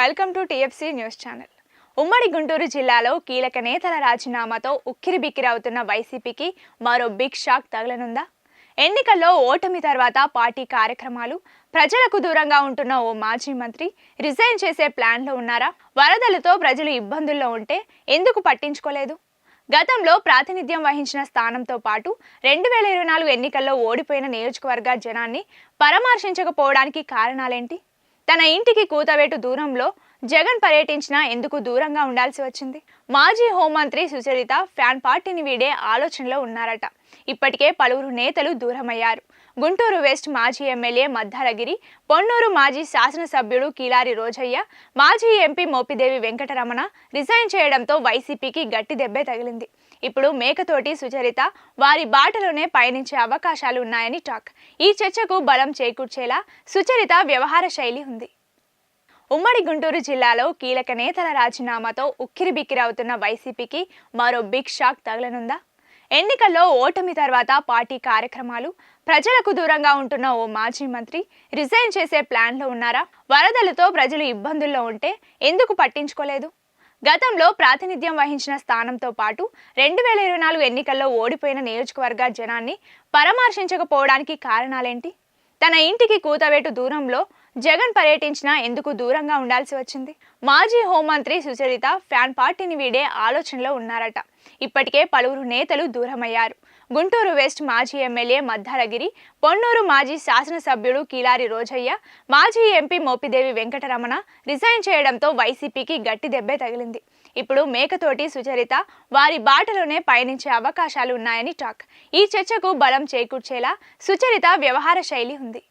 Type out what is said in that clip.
Welcome to TFC news channel. ఉమ్మడి గుంటూరు జిల్లాలో కీలక నేతల రాజీనామాతో ఉక్కిరిబిక్కిరి అవుతున్న వైసీపీకి మరో బిగ్ షాక్ తగలనుందా? ఎన్నికల్లో ఓటమి తర్వాత పార్టీ కార్యక్రమాలు ప్రజలకు దూరంగా ఉంటున్న ఓ మాజీ మంత్రి రిజైన్ చేసే ప్లాన్లో ఉన్నారా? వరదలతో ప్రజలు ఇబ్బందుల్లో ఉంటే ఎందుకు పట్టించుకోలేదు? గతంలో ప్రాతినిధ్యం వహించిన స్థానంతో పాటు రెండు వేల ఇరవై నాలుగు ఎన్నికల్లో ఓడిపోయిన నియోజకవర్గ జనాన్ని పరామర్శించకపోవడానికి కారణాలేంటి? తన ఇంటికి కూతవేటు దూరంలో జగన్ పర్యటించినా ఎందుకు దూరంగా ఉండాల్సి వచ్చింది? మాజీ హోంమంత్రి సుచరిత ఫ్యాన్ పార్టీని వీడే ఆలోచనలో ఉన్నారట. ఇప్పటికే పలువురు నేతలు దూరమయ్యారు. గుంటూరు వెస్ట్ మాజీ ఎమ్మెల్యే మద్దాలగిరి పొన్నూరు మాజీ శాసనసభ్యుడు కీలారి రోజయ్య మాజీ ఎంపీ మోపిదేవి వెంకటరమణ రిజైన్ చేయడంతో వైసీపీకి గట్టి దెబ్బే తగిలింది. ఇప్పుడు మేకతోటి సుచరిత వారి బాటలోనే పయనించే అవకాశాలు ఉన్నాయని టాక్. ఈ చర్చకు బలం చేకూర్చేలా సుచరిత వ్యవహార శైలి ఉంది. ఉమ్మడి గుంటూరు జిల్లాలో కీలక నేతల రాజీనామాతో ఉక్కిరిబిక్కిరి అవుతున్న వైసీపీకి మరో బిగ్ షాక్ తగలనుందా? ఎన్నికల్లో ఓటమి తర్వాత పార్టీ కార్యక్రమాలు ప్రజలకు దూరంగా ఉంటున్న ఓ మాజీ మంత్రి రిజైన్ చేసే ప్లాన్లో ఉన్నారా? వరదలతో ప్రజలు ఇబ్బందుల్లో ఉంటే ఎందుకు పట్టించుకోలేదు? గతంలో ప్రాతినిధ్యం వహించిన స్థానంతో పాటు రెండు వేల ఇరవై నాలుగు ఎన్నికల్లో ఓడిపోయిన నియోజకవర్గ జనాన్ని పరామర్శించకపోవడానికి కారణాలేంటి? తన ఇంటికి కూతవేటు దూరంలో జగన్ పర్యటించినా ఎందుకు దూరంగా ఉండాల్సి వచ్చింది? మాజీ హోంమంత్రి సుచరిత ఫ్యాన్ పార్టీని వీడే ఆలోచనలో ఉన్నారట. ఇప్పటికే పలువురు నేతలు దూరమయ్యారు. గుంటూరు వెస్ట్ మాజీ ఎమ్మెల్యే మద్దాలగిరి పొన్నూరు మాజీ శాసనసభ్యుడు కీలారి రోజయ్య మాజీ ఎంపీ మోపిదేవి వెంకటరమణ రిజైన్ చేయడంతో వైసీపీకి గట్టి దెబ్బే తగిలింది. ఇప్పుడు మేకతోటి సుచరిత వారి బాటలోనే పయనించే అవకాశాలు ఉన్నాయని టాక్. ఈ చర్చకు బలం చేకూర్చేలా సుచరిత వ్యవహార శైలి ఉంది.